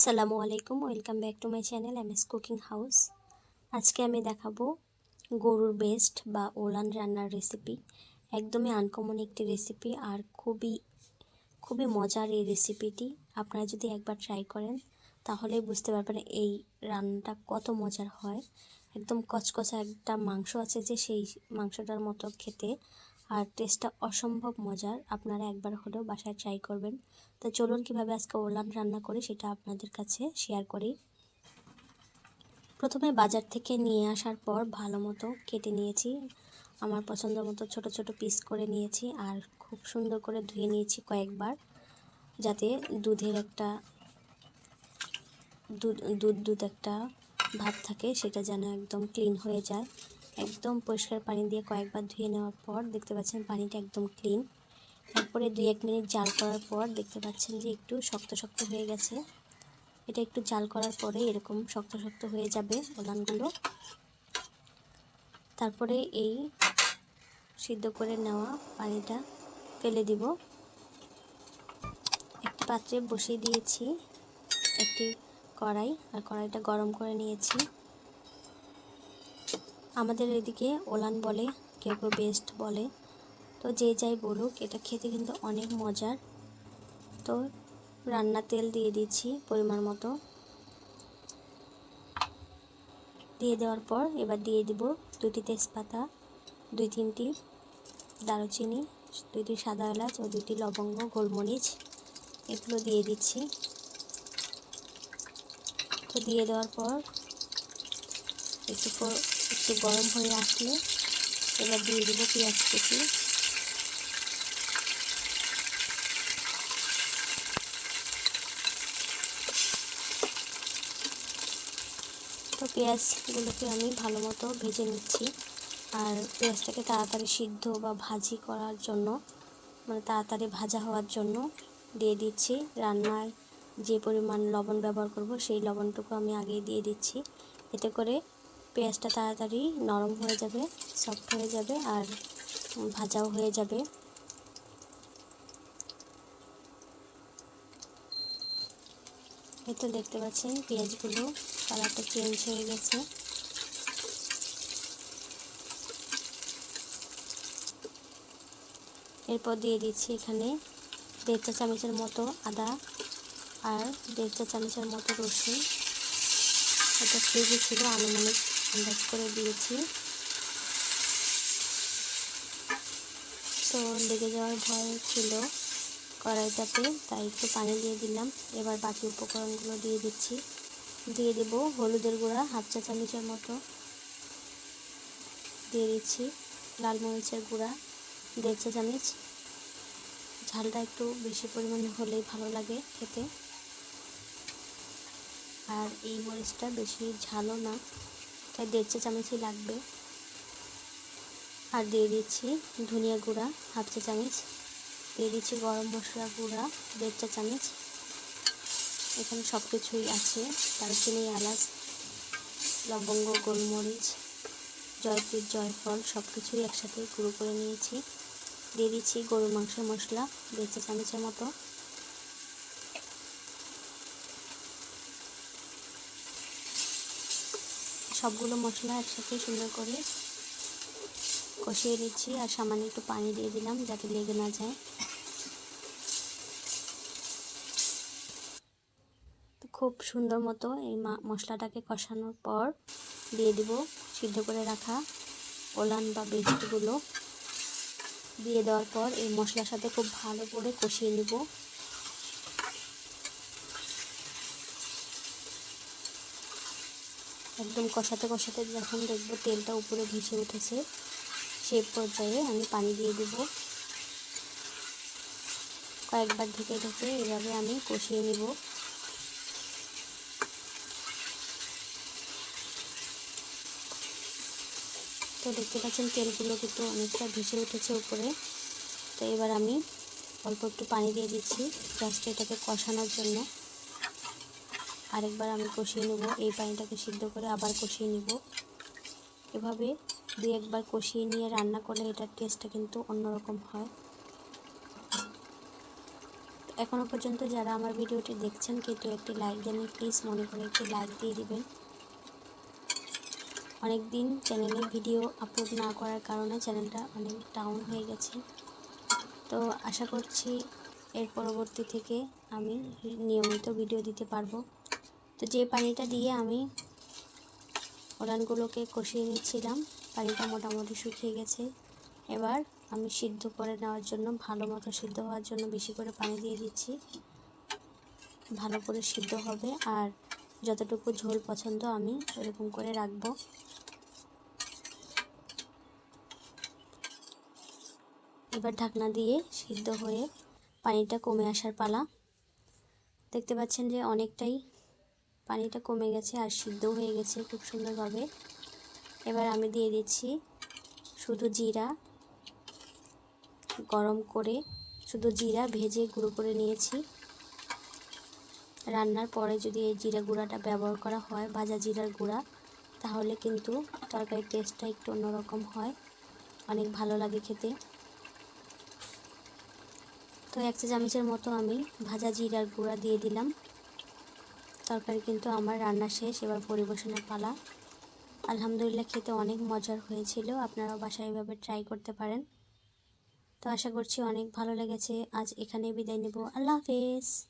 আসসালামু আলাইকুম, welcome back to my channel M S cooking house. আজকে আমি দেখাবো গরুর বেস্ট বা ওলান রান্নার রেসিপি। একদমই আনকমন একটি রেসিপি আর খুবই খুবই মজার এই রেসিপিটি। আপনারা যদি একবার ট্রাই করেন, তাহলে বুঝতে পারবেন এই রান্নাটা কত মজার হয়। একদম কচকচা একটা মাংস আছে যে সেই মাংসটার মতো খেতে আর টেস্টটা অসম্ভব মজার। আপনারা একবার হলেও বাসায় ট্রাই করবেন। তো চলুন কীভাবে আজকে ওলান রান্না করি সেটা আপনাদের কাছে শেয়ার করি। প্রথমে বাজার থেকে নিয়ে আসার পর ভালো মতো কেটে নিয়েছি। আমার পছন্দ মতো ছোট ছোট পিস করে নিয়েছি আর খুব সুন্দর করে ধুয়ে নিয়েছি কয়েকবার। যাতে দুধের একটা, দুধ দুধ দুধ একটা ভাব থাকে, সেটা যেন একদম ক্লিন হয়ে যায়। একদম পরিষ্কার পানি দিয়ে কয়েকবার ধুয়ে নেওয়ার পর দেখতে পাচ্ছেন পানিটা একদম ক্লিন তারপরে দুই এক মিনিট জাল করার পর দেখতে পাচ্ছেন যে একটু শক্ত শক্ত হয়ে গেছে। এটা একটু জাল করার পরে এরকম শক্ত শক্ত হয়ে যাবে ওলানগুলো তারপরে এই সিদ্ধ করে নেওয়া পানিটা ফেলে দিব। একটি পাত্রে বসিয়ে দিয়েছি, একটি কড়াই, আর কড়াইটা গরম করে নিয়েছি। আমাদের এদিকে ওলান বলে, কেউ কেউ বেস্ট বলে। তো যে যাই বলুক, এটা খেতে কিন্তু অনেক মজার। তো রান্না তেল দিয়ে দিচ্ছি পরিমাণ মতো। দিয়ে দেওয়ার পর এবার দিয়ে দিব দুটি তেজপাতা, দুই তিনটি দারুচিনি, দুইটি সাদা এলাচ ও দুটি লবঙ্গ, গোলমরিচ। এগুলো দিয়ে দিচ্ছি। তো দিয়ে দেওয়ার পর একটু একটু গরম হয়ে আসলে এবার দিয়ে দেবো পেঁয়াজ কুচি। তো পেঁয়াজগুলোকে আমি ভালো মতো ভেজে নিচ্ছি। আর পেঁয়াজটাকে তাড়াতাড়ি সিদ্ধ বা ভাজি করার জন্য মানে তাড়াতাড়ি ভাজা হওয়ার জন্য দিয়ে দিচ্ছি। রান্নার যে পরিমাণ লবণ ব্যবহার করব, সেই লবণটুকু আমি আগে দিয়ে দিচ্ছি। এতে করে পেঁয়াজটা তাড়াতাড়ি নরম হয়ে যাবে সফট হয়ে যাবে আর ভাজাও হয়ে যাবে। এই তো দেখতে পাচ্ছেন পেঁয়াজগুলো কালারটা চেঞ্জ হয়ে গেছে। এরপর দিয়ে দিচ্ছি এখানে দেড় চা চামচের মতো আদা আর দেড় চা চামচের মতো রসুন। এটা ফ্রিজে ছিল, আনুমানিক আন্দাজ করে দিয়েছি। তো লেগে যাওয়ার ভয় ছিল কড়াইটাতে, তাই একটু পানি দিয়ে দিলাম। এবার বাকি উপকরণগুলো দিয়ে দিচ্ছি। দিয়ে দেব হলুদের গুঁড়া, হাফ চা চামচের মতো। দিয়ে দিচ্ছি লাল মরিচের গুঁড়া, দেড় চা চামচ। ঝালটা একটু বেশি পরিমাণে হলেই ভালো লাগে খেতে। আর এই মরিচটা বেশি ঝালও না। তাই দেড় চা চামচই লাগবে। আর দিয়ে দিচ্ছি ধনিয়া গুঁড়া, হাফ চা চামচ। দিয়ে দিচ্ছি গরম মশলা গুঁড়া, দেড় চা চামচ। এখানে সব কিছুই আছে। দারচিনি, এলাচ, লবঙ্গ, গোলমরিচ জয়ত্রীর জয়ফল সব কিছুই একসাথে গুঁড়ো করে নিয়েছি। দিয়ে দিচ্ছি গরুর মাংসের মশলা, দেড় চা চামচের মতো। সবগুলো মশলা একসাথে সুন্দর করে কষিয়ে নিচ্ছি আর সামান্য একটু পানি দিয়ে দিলাম যাতে লেগে না যায়। খুব সুন্দর মতো এই মশলাটাকে কষানোর পর দিয়ে দিব সিদ্ধ করে রাখা ওলান বা বেস্টগুলো দিয়ে দেওয়ার পর এই মশলার সাথে খুব ভালো করে কষিয়ে নেব। একদম কষাতে কষাতে যখন দেখব তেলটা উপরে ভেসে উঠেছে সেই পর্যায়ে আমি পানি দিয়ে দেব। কয়েকবার ঢেকে ঢেকে এভাবে আমি কষিয়ে নেব। তো দেখতে পাচ্ছেন তেলগুলো কিন্তু অনেকটা ভেসে উঠেছে উপরে। তো এবার আমি অল্প একটু পানি দিয়ে দিচ্ছি, জাস্ট এটাকে কষানোর জন্য। আরেকবার আমি কষিয়ে নেব। এই পানিটাকে সিদ্ধ করে আবার কষিয়ে নেব। এভাবে দুই একবার কষিয়ে নিয়ে রান্না করলে এটার টেস্টটা কিন্তু অন্যরকম হয়। এখনও পর্যন্ত যারা আমার ভিডিওটি দেখছেন, কিন্তু একটি লাইক দেন প্লিজ মনে করে একটি লাইক দিয়ে দিবেন। অনেক দিন চ্যানেলে ভিডিও আপলোড না করার কারণে চ্যানেলটা অনেক ডাউন হয়ে গেছে। তো আশা করছি এর পরবর্তী থেকে আমি নিয়মিত ভিডিও দিতে পারব। তো যে পানিটা দিয়ে আমি ওলানগুলোকে কষিয়ে নিচ্ছিলাম, পানিটা মোটামুটি শুকিয়ে গেছে। এবার আমি সিদ্ধ করে নেওয়ার জন্য, ভালো মতো সিদ্ধ হওয়ার জন্য বেশি করে পানি দিয়ে দিচ্ছি। ভালো করে সিদ্ধ হবে আর যতটুকু ঝোল পছন্দ আমি এরকম করে রাখব। এবার ঢাকনা দিয়ে সিদ্ধ হয়ে পানিটা কমে আসার পালা। দেখতে পাচ্ছেন যে অনেকটাই পানিটা কমে গেছে আর সিদ্ধ হয়ে গেছে খুব সুন্দরভাবে। এবার আমি দিয়ে দিচ্ছি শুধু জিরা, গরম করে শুধু জিরা ভেজে গুঁড়ো করে নিয়েছি। রান্নার পরে যদি এই জিরা গুঁড়াটা ব্যবহার করা হয়, ভাজা জিরার গুঁড়া, তাহলে কিন্তু তরকারির টেস্টটা একটু অন্যরকম হয়। অনেক ভালো লাগে খেতে। তো এক চামচের মতো আমি ভাজা জিরার গুঁড়া দিয়ে দিলাম। তরকারি কিন্তু আমার রান্না শেষ, এবার পরিবেশনের পালা। আলহামদুলিল্লাহ খেতে অনেক মজার হয়েছিল, আপনারাও বাসায় এভাবে ট্রাই করতে পারেন। তো আশা করছি অনেক ভালো লেগেছে। আজ এখানে বিদায় নেব। আল্লাহ হাফেজ।